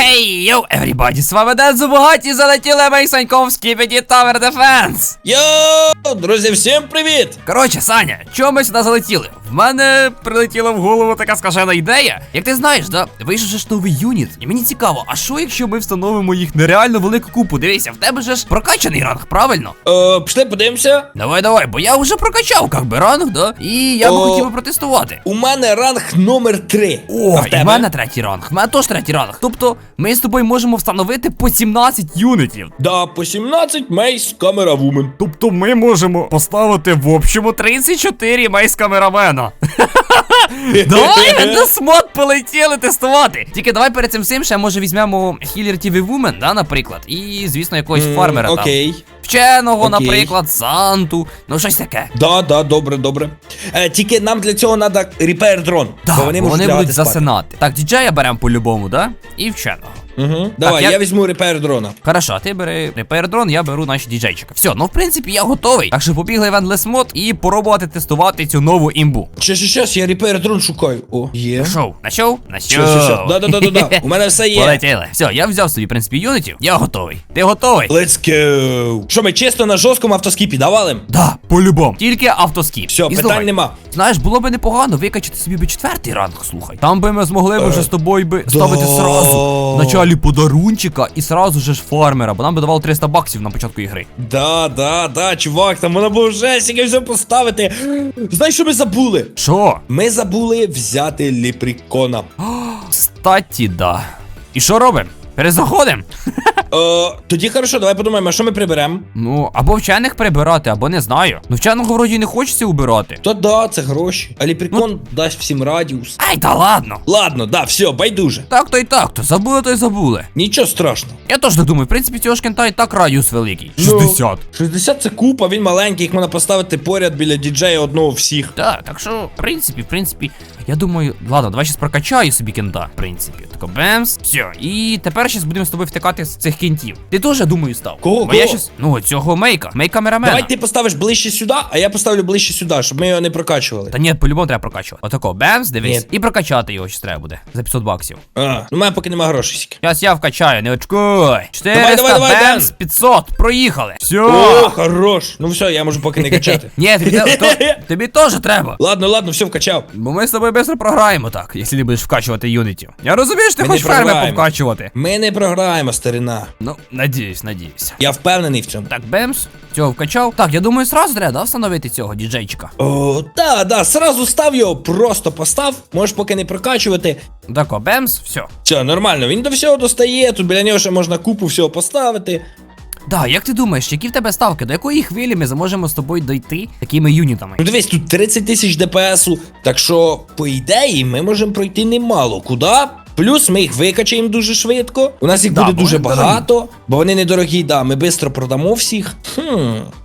Хей, йоу, everybody, з вами Ден Зубагаті, залетіли ми Саньком в Скіпіді Tower Defense. Йоу, друзі, всім привіт! Коротше, Саня, чого ми сюди залетіли? В мене прилетіла в голову така скажена ідея. Як ти знаєш, да, вийшов же ж новий юніт. І мені цікаво, а що якщо ми встановимо їх нереально велику купу? Дивися, в тебе же ж прокачаний ранг, правильно? Е, пішли подивимося. Давай, давай, бо я вже прокачав, як би ранг, да? І я би О. хотів би протестувати. У мене ранг номер 3. О, і в мене третій ранг. В мене теж третій ранг. Тобто, ми з тобою можемо встановити по 17 юнітів. Да, по 17 мейс камера вумен. Тобто ми можемо поставити в общому 34 мейс камерамена. Давай, на смот полетіли тестувати. Тільки давай перед цим всім ще може візьмемо Healer TV Woman, да, наприклад. І, звісно, якогось фармера там. Окей. Вченого, наприклад, Санту. Ну, щось таке. Да, да, добре, добре. Е, тільки нам для цього треба repair дрон. Так, бо вони, бо можуть вони будуть спати. засинати. Так, діджея беремо по-любому, да? І вченого. Угу. Давай, я- я... візьму repair дрона. Хорошо, а ти бери репердрон, я беру наші діджейчика. Все, ну в принципі я готовий. Так що побігли в Endless Mod і пробувати тестувати цю нову імбу. Щас, щас, щас, я repair дрон шукаю. О, є. Щас, щас, щас. Да, да, да, да, да. У мене все є. Полетіли. Все, я взяв собі, в принципі, юнітів. Я готовий. Ти готовий? Let's go. Що ми чисто на жорсткому автоскіпі давали? Да, по-любому. Тільки автоскіп. Все, І питань слухай, нема. Знаєш, було би непогано викачати собі би четвертий ранг, слухай. Там би ми змогли б вже з тобою би ставити Е, сразу в началі подарунчика і сразу же ж фармера, бо нам би давало 300 баксів на початку ігри. Да, да, да, чувак, там воно було вже стільки все поставити. Знаєш, що ми забули? Що? Ми забули взяти ліприкона. Кстати, да. І що робимо? Перезаходимо? Е, тоді хорошо, давай подумаємо, а що ми приберемо. Ну, або вчених прибирати, або не знаю. Ну, вченого вроді не хочеться убирати. То да, це гроші. А ліпрікон Ну. дасть всім радіус. Ай, та ладно. Ладно, да, все, байдуже. Так то й так, то забули, то й забули. Нічого страшного. Я теж так думаю, в принципі, цього ж кента і так радіус великий. Ну. 60. 60 це купа, він маленький, їх можна поставити поряд біля діджея одного всіх. Так, так що, в принципі, в принципі, я думаю, ладно, давай щас прокачаю собі кента, в принципі. Тако бемс, все. І тепер щас будемо з тобою втикати з цих кентів. Ти теж, думаю, став. Кого, Бо я кого? щас, ну, цього мейка, мейк камерамена. Давай ти поставиш ближче сюди, а я поставлю ближче сюди, щоб ми його не прокачували. Та ні, по-любому треба прокачувати. Отако, бемс, дивись. Ні. І прокачати його щас треба буде. За 500 баксів. А, ну у мене поки нема грошей. Зараз я вкачаю, не очкуй. 400, Давай, давай, давай, бемс, Бемс. 500, проїхали. Все. О, хорош. Ну все, я можу поки не качати. Ні, тобі, те- то- тобі теж треба. Ладно, ладно, все вкачав. Бо ми з тобою швидко програємо так, якщо не будеш вкачувати юнітів. Я розумію, що ти Ми хочеш ферми програємо. повкачувати. Ми не програємо, старина. Ну, надіюсь, надіюсь. Я впевнений в цьому. Так, бемс, цього вкачав. Так, я думаю, сразу треба да, встановити цього діджейчика. О, да, да, сразу став його, просто постав, можеш поки не прокачувати. Тако, бемс, все. Все, нормально, він до всього достає, тут біля нього ще можна купу всього поставити. Да, як ти думаєш, які в тебе ставки? До якої хвилі ми зможемо з тобою дойти такими юнітами? Ну дивись, тут 30 тисяч ДПСу, так що, по ідеї, ми можемо пройти немало. Куди? Плюс ми їх викачаємо дуже швидко. У нас їх Да, буде бо дуже багато, бо вони недорогі, да, ми швидко продамо всіх. Хм,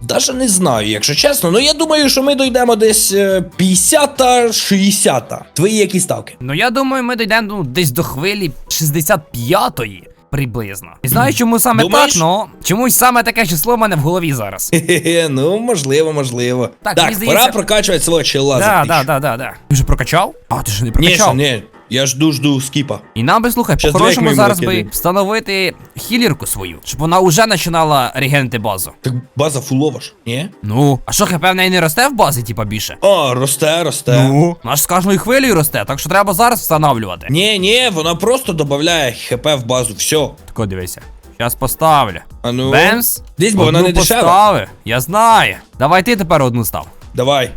даже не знаю, якщо чесно. Ну я думаю, що ми дійдемо десь 50-60. Твої які ставки? Ну я думаю, ми дійдемо ну, десь до хвилі 65-ї. Приблизно. Не знаю, чому саме Думаєш? так, но чомусь саме таке число в мене в голові зараз. Хе-хе, ну можливо, можливо. Так, Так, мені здається- пора прокачувати свого чела. Да, да, да, да, да. Ти вже прокачав? А, ти ж не Ні, прокачав. ще, ні, я жду, жду скіпа. І нам би слухай, Щас по-хорошому зараз би накидаємо. встановити хілірку свою, щоб вона вже починала регенти базу. Так база фулова ж, ні? Ну, а що хп в неї не росте в базі, типа більше? А, росте, росте. Ну, наш з кожною хвилею росте, так що треба зараз встановлювати. Ні, ні, вона просто додає хп в базу, все. Тако дивися. Зараз поставлю. А ну. Бемс. Десь, бо вона Одну не дешева. поставив. Я знаю. Давай ти тепер одну став. Давай.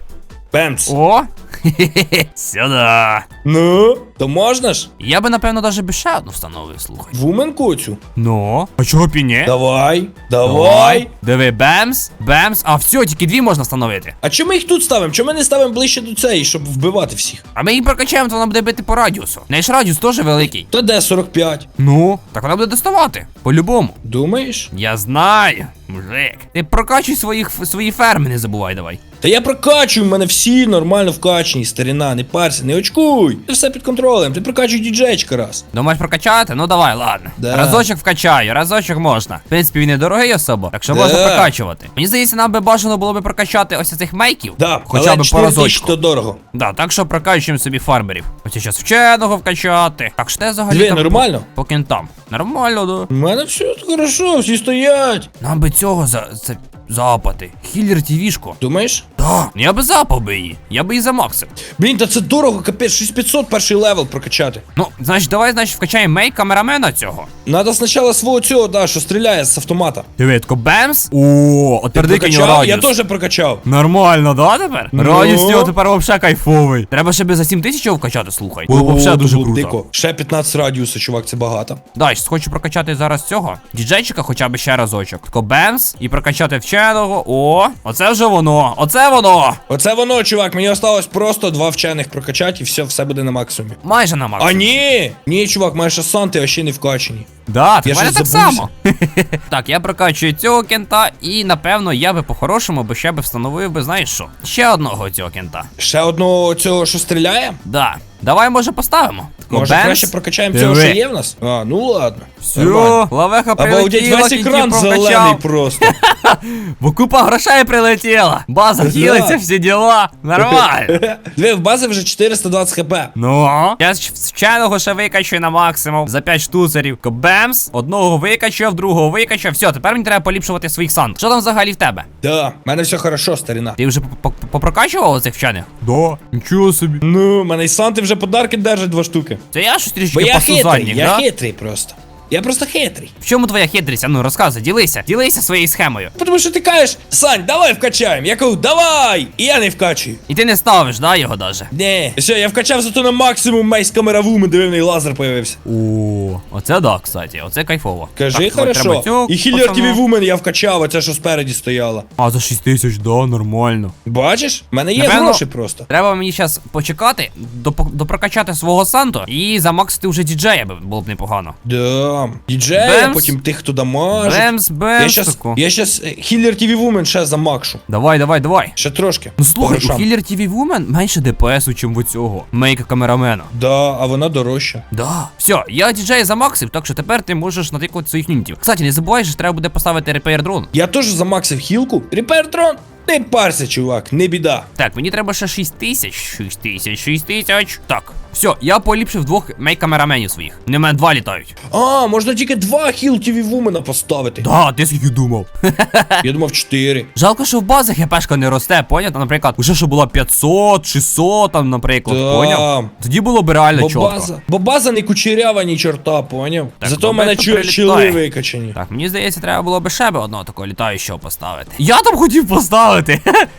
Бемц. О! Сюда. Ну, то можна ж? Я би, напевно, навіть би ще одну встановив, слухай. Вуменку цю. Ну, а чого б і ні? Давай, давай. Диви, бемс, бемс. А все, тільки дві можна встановити. А чому ми їх тут ставимо? Чому ми не ставимо ближче до цієї, щоб вбивати всіх? А ми її прокачаємо, то вона буде бити по радіусу. Наш радіус теж великий. То де 45? Ну, так вона буде доставати. По-любому. Думаєш? Я знаю, мужик. Ти прокачуй своїх, свої ферми, не забувай давай. Та я прокачую, в мене всі нормально вкачані, старина, не парся, не очкуй. Ти все під контролем, ти прокачуй діджейчка раз. Думаєш прокачати? Ну давай, ладно. Да. Разочок вкачаю, разочок можна. В принципі, він не дорогий особо, так що Да. можна прокачувати. Мені здається, нам би бажано було би прокачати ось цих мейків. Да, хоча але б по 4 разочку. то дорого. Да, так що прокачуємо собі фармерів. Ось зараз вченого вкачати. Так що взагалі Диви, там нормально? По, по кінтам. Нормально, да. У мене все хорошо, всі стоять. Нам би цього за, за запати. Хіллер тівішку. Думаєш? Да. Я би запав би її. Я би її замаксив. Блін, та це дорого, капець, 6500 перший левел прокачати. Ну, значить, давай, значить, вкачаємо мей камерамена цього. Надо спочатку свого цього, да, що стріляє з автомата. Дивитко, бемс. О, от твердий прокачав? радіус. Я теж прокачав. Нормально, да, тепер? Ну. Радіус з нього тепер вообще кайфовий. Треба ще би за 7 тисяч його вкачати, слухай. Було б вообще дуже круто. Дико. Ще 15 радіусу, чувак, це багато. Да, ще хочу прокачати зараз цього. Діджейчика хоча б ще разочок. Тако бемс і прокачати вченого. О, оце вже воно. Оце воно. Оце воно, чувак, мені осталось просто два вчених прокачати і все, все буде на максимумі. Майже на А ні! Ні, чувак, має ще санти, а ще не вкачані. Да, ти Я мене так само. так, я прокачую цього кента, і напевно я би по-хорошому би ще би встановив би, знаєш що? Ще одного цього кента. Ще одного цього, що стріляє? Да. Давай, може, поставимо. Тако, Може, краще прокачаємо цього, що є в нас? А, ну ладно. Все, Нормально. лавеха прилетіла, весь екран зелений просто. Бо купа грошей прилетіла. База хілиться, всі діла. Нормально. Диви, в бази вже 420 хп. Ну, я з вченого ще викачую на максимум за 5 штуцерів. Бемс, одного викачав, другого викачав. Все, тепер мені треба поліпшувати своїх сан. Що там взагалі в тебе? Да, в мене все хорошо, старина. Ти вже по- по- попрокачував оцих вчених? Да, нічого собі. Ну, мене і санти вже подарки держать два штуки. Це я щось Бо я хитрий, я да? хитрий просто. Я просто хитрий. В чому твоя хитрість? А ну розказуй, ділися, ділися своєю схемою. Тому що ти кажеш, Сань, давай вкачаємо. Я кажу, давай! І я не вкачую. І ти не ставиш, да, його даже? Не, все, я вкачав зато на максимум мейс камера вумен, дививний лазер появився. О, оце да, кстати, оце кайфово. Кажи Так, треба хорошо. цю, І хілер пацану. Вумен я вкачав, оце що спереді стояла. А, за 6 тисяч, да, нормально. Бачиш? В мене є Напевно- гроші просто. Треба мені зараз почекати, допо- допрокачати свого Санто і замаксити вже діджея було б непогано. Да. Діджея, Бемс. потім тих, хто дамажить. Бемс, Я бемс. щас, тако. я щас е, хілер TV вумен ще замакшу. Давай, давай, давай. Ще трошки. Ну слухай, у. Killer TV Woman менше ДПСу, чим у цього. Мейка камерамена. Да, а вона дорожча. Да. Все, я діджея замаксив, так що тепер ти можеш натикувати своїх нінтів. Кстати, не забувай, що треба буде поставити репейр дрон. Я теж замаксив хілку. Репер трон. Не парся, чувак, не біда. Так, мені треба ще 6 тисяч. 6 тисяч, 6 тисяч. Так, все, я поліпшив двох мейк-камераменів своїх. В мене два літають. А, можна тільки два хіл TV вумена поставити. Да, ти скільки думав. Я думав чотири. Жалко, що в базах ХПшка не росте, поняв? Наприклад, уже що було 500, 600, там, наприклад, Да. поняв? Тоді було б реально Бо чітко. база, бо база не кучерява, ні чорта, поняв? Так, Зато в мене чили прилітає. Так, мені здається, треба було б ще б одного такого літаючого поставити. Я там хотів поставити.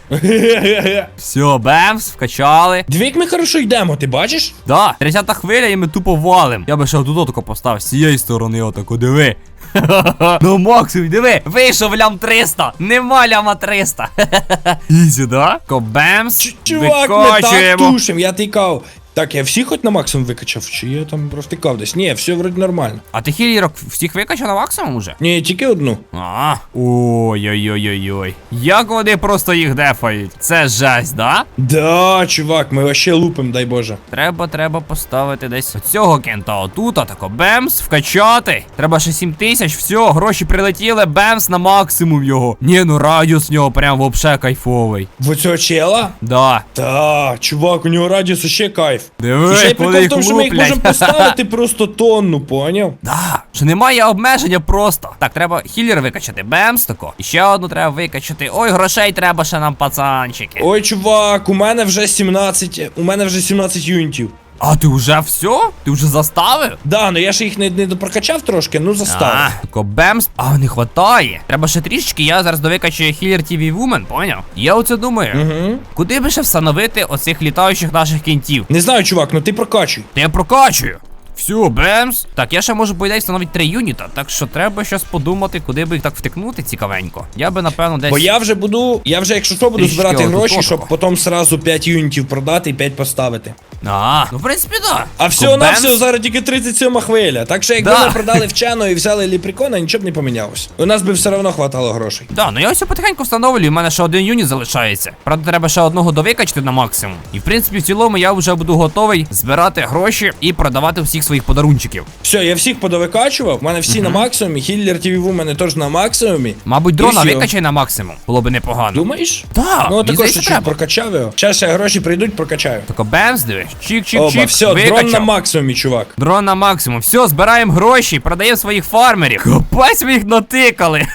Все, бемс, вкачали. Двік ми хорошо йдемо, ти бачиш? Да, 30 хвиля і ми тупо валим. Я би ще отут отако поставив, з цієї сторони отако, диви. Ну, Максим, диви, вийшов лям 300, нема ляма 300. Ізі, да? Кобемс, Чувак, ми так тушим, я тикав. Так, я всі хоч на максимум викачав, чи я там провтикав десь? Ні, все вроді нормально. А ти хілірок всіх викачав на максимум уже? Ні, тільки одну. А, ой-ой-ой-ой. Як вони просто їх дефають. Це жесть, да? Да, чувак, ми вообще лупим, дай Боже. Треба, треба поставити десь оцього кента отут, а тако бемс, вкачати. Треба ще 7 тисяч, все, гроші прилетіли, бемс на максимум його. Ні, ну радіус в нього прям вообще кайфовий. В оцього чела? Да. Та, чувак, у нього радіус ще кайф. Диви, І ще й прикол в тому, що ми їх можемо поставити просто тонну, поняв? Да, що немає обмеження просто. Так, треба хілер викачати, бемс тако. І ще одну треба викачати. Ой, грошей треба ще нам, пацанчики. Ой, чувак, у мене вже 17, у мене вже 17 юнітів. А ти вже все? Ти вже заставив? Да, ну я ж їх не, не допрокачав трошки, ну заставив. А, тако бемс. А, не хватає. Треба ще трішечки, я зараз довикачую Healer TV Woman, поняв? Я оце думаю. Угу. Куди би ще встановити оцих літаючих наших кінтів? Не знаю, чувак, ну ти прокачуй. Та я прокачую. Все, бемс. Так, я ще можу по ідеї встановити три юніта, так що треба щось подумати, куди би їх так втикнути цікавенько. Я би напевно десь. Бо я вже буду, я вже, якщо що, буду збирати гроші, щоб потім сразу 5 юнітів продати і 5 поставити. А, ну в принципі, да. А всього на всього зараз тільки 37 хвиля. Так що якби Да. ми продали вченого і взяли ліпрікона, нічого б не помінялося. У нас би все одно хватало грошей. Да, ну я ось потихеньку встановлюю, у мене ще один юніт залишається. Правда, треба ще одного довикачати на максимум. І в принципі, в цілому я вже буду готовий збирати гроші і продавати всіх своїх подарунчиків. Все, я всіх подовикачував, в мене всі на максимумі, хіллер ТВ у мене теж на максимумі. Мабуть, дрона всьо. викачай на максимум. Було би непогано. Думаєш? Так, Ну мені також здається, чуть треба. прокачав його. Зараз ще гроші прийдуть, прокачаю. Тако бемс, дивись. Чик-чик-чик. Оба, все, дрон на максимумі, чувак. Дрон на максимум. Все, збираємо гроші, продаємо своїх фармерів. Капець ми їх натикали.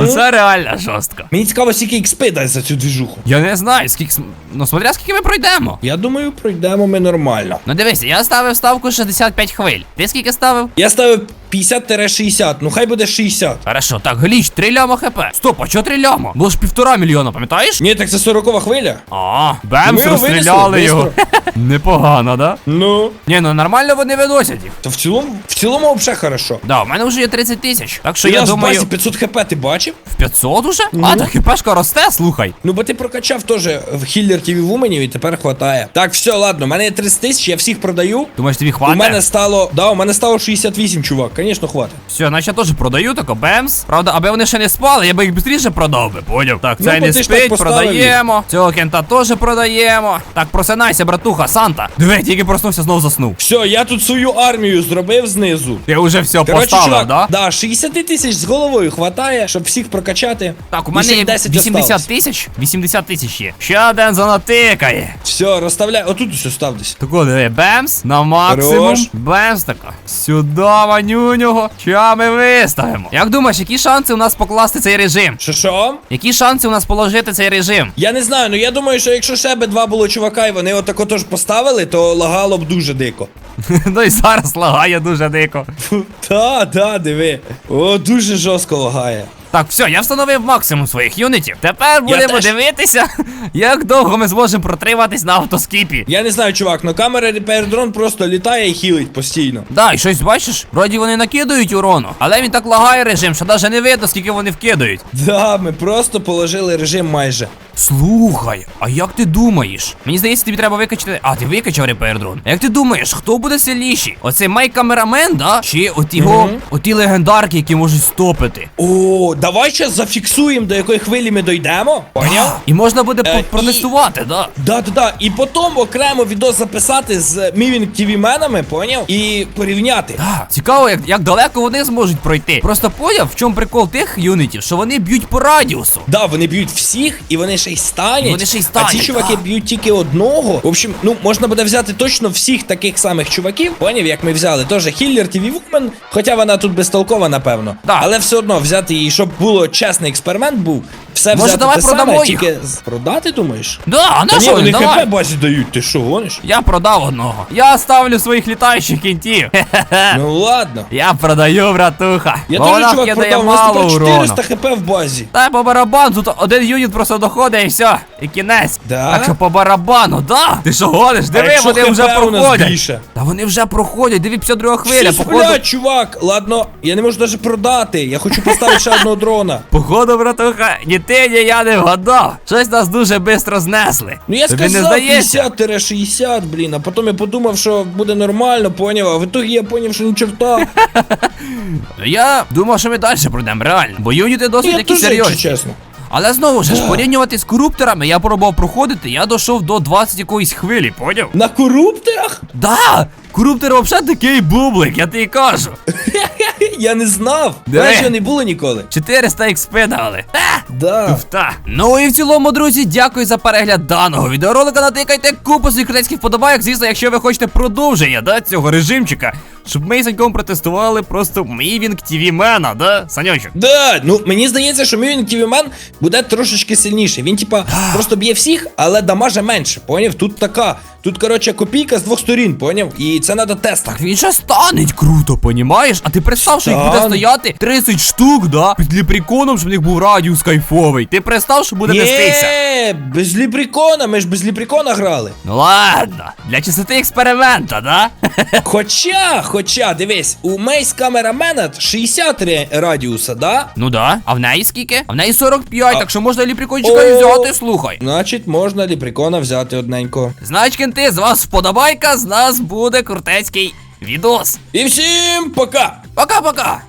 Оце реально жорстко. Мені цікаво, скільки XP дасть за цю двіжуху. Я не знаю, скільки. Ну, смотря скільки ми пройдемо. Я думаю, пройдемо ми нормально. Ну дивися, я ставив ставку 65 хвиль. Ти скільки ставив? Я ставив 50-60, ну хай буде 60. Хорошо, так, гліч, 3 ляма хп. Стоп, а чого 3 ляма? Було ж півтора мільйона, пам'ятаєш? Ні, так це 40 хвиля. А, бемс, Ми його розстріляли винесли, його. Непогано, да? Ну, Ні, ну нормально вони виносять їх. то в цілому, в цілому взагалі хорошо. Да, у мене вже є 30 тисяч. Так що У я думаю. Базі 500 хп, ти бачив? В 500 уже? А, так хпшка росте, слухай. Ну, бо ти прокачав теж в хіллер ТВ вуменів і тепер хватає. Так, все, ладно, у мене є 30 тисяч, я всіх продаю. Думаєш, тобі У мене стало. Да, у мене стало 68, чувак. Звісно, хватить. Все, значить я теж продаю, тако бемс. Правда, аби вони ще не спали, я би їх швидше продав би, поняв? Так, Ну, це бо не ти ж так спить, поставив продаємо. Цього кента теж продаємо. Так, просинайся, братуха, Санта. Диви, тільки проснувся, знов заснув. Все, я тут свою армію зробив знизу. Ти вже все Коротше, поставив, чувак, да? да, 60 тисяч з головою хватає, щоб всіх прокачати. Так, у мене є 80 осталось. тисяч. 80 тисяч є. Ще один занатикає. Все, розставляй. Отут все став десь. Тако, диви, бемс на максимум. Хорош. Бемс така. Сюди, манюнього. Ща ми виставимо. Як думаєш, які шанси у нас покласти цей режим? Що що? Які шанси у нас положити цей режим? Я не знаю, ну я думаю, що якщо ще би два було чувака, і вони отако теж поставили, то лагало б дуже дико. ну і зараз лагає дуже дико. Та, та, диви. О, дуже жорстко лагає. Так, все, я встановив максимум своїх юнітів. Тепер будемо теж. дивитися, як довго ми зможемо протриматись на автоскіпі. Я не знаю, чувак, но камера Repair Drone просто літає і хілить постійно. Да, і щось бачиш, вроді вони накидають урону, але він так лагає режим, що навіть не видно, скільки вони вкидають. Да, ми просто положили режим майже. Слухай, а як ти думаєш? Мені здається, тобі треба викачати. А, ти викачав репердрон. Як ти думаєш, хто буде сильніший? Оцей Майк камерамен, да? Чи от його, Мгм. оті легендарки, які можуть стопити? О, давай ще зафіксуємо, до якої хвилі ми дойдемо. Поняв? І можна буде Е, протестувати, да? Да, да, да. І потім окремо відео записати з Мівінг TV менами, поняв? І порівняти. Да. Цікаво, як, як далеко вони зможуть пройти. Просто поняв, в чому прикол тих юнітів, що вони б'ють по радіусу. Да, вони б'ють всіх, і вони ще й стануть. І вони ще й А ці чуваки б'ють тільки одного. В общем, ну можна буде взяти точно всіх таких самих чуваків, поняв, як ми взяли. Теж Хіллер TV Woman, хоча вона тут безтолкова, напевно. Да. Але все одно взяти її, щоб було чесний експеримент був. Все Може, взяти давай те продамо саме, їх? тільки з- продати, думаєш? Да, а Та ні, що вони? Давай. хп базі дають, ти що, гониш? Я продав одного. Я ставлю своїх літаючих кінтів. Ну ладно. Я продаю, братуха. Я Бо теж вона чувак продав, у нас мало тепер урону. 400 хп в базі. Та по барабану, тут один юніт просто доходить і все, і кінець. Да? Так що по барабану, да? Ти що гониш? Диви, якщо вони хп вже у нас проходять. більше? Та вони вже проходять, диви 52 хвиля, Щось, походу. блядь, чувак, ладно, я не можу навіть продати. Я хочу поставити ще одного дрона. Походу, братуха, ні ти, ні я не вгадав. Щось нас дуже швидко знесли. Ну я Тобі не сказав здається? 50-60, блін, а потім я подумав, що буде нормально, поняв, а в итогі я поняв, що ні чорта. Ну, Я думав, що ми далі пройдемо, реально. Бо юніти досить Я такі теж, якщо серйозні. чесно. Але знову ж порівнювати з корупторами, я пробував проходити, я дійшов до 20 якоїсь хвилі, поняв? На коруптерах? Да! Коруптор взагалі такий бублик, я тобі кажу. Я не знав. Де? Що не було ніколи. 400 XP дали. Да. Туфта. Ну і в цілому, друзі, дякую за перегляд даного відеоролика. Натикайте купу секретських вподобайок. Звісно, якщо ви хочете продовження да, цього режимчика, щоб Саньком протестували просто Мівінг TV Мена, да, Саньочок? Да, ну мені здається, що мівінг Тівімен буде трошечки сильніший. Він, типа, просто б'є всіх, але дамаже менше. Поняв? Тут така. Тут, коротше, копійка з двох сторін, поняв? І це треба тестити. Так він же станеть круто, понімаєш? А ти представ, що їх буде стояти 30 штук, да? Під ліпріконом, щоб в них був радіус кайфовий. Ти представ, що буде нестися? Ні, без ліпрікона, ми ж без ліпрікона грали. Ну ладно, для чистоти експеримента, да? Хоча, хоча, дивись, у Мейс камерамена 60 радіуса, да? Ну да. А в неї скільки? А в неї 45, так що можна ліприкончика взяти, слухай. Значить, можна ліприкона взяти одненько. Значки кінти, з вас вподобайка, з нас буде крутецький відос. І всім пока! Пока-пока!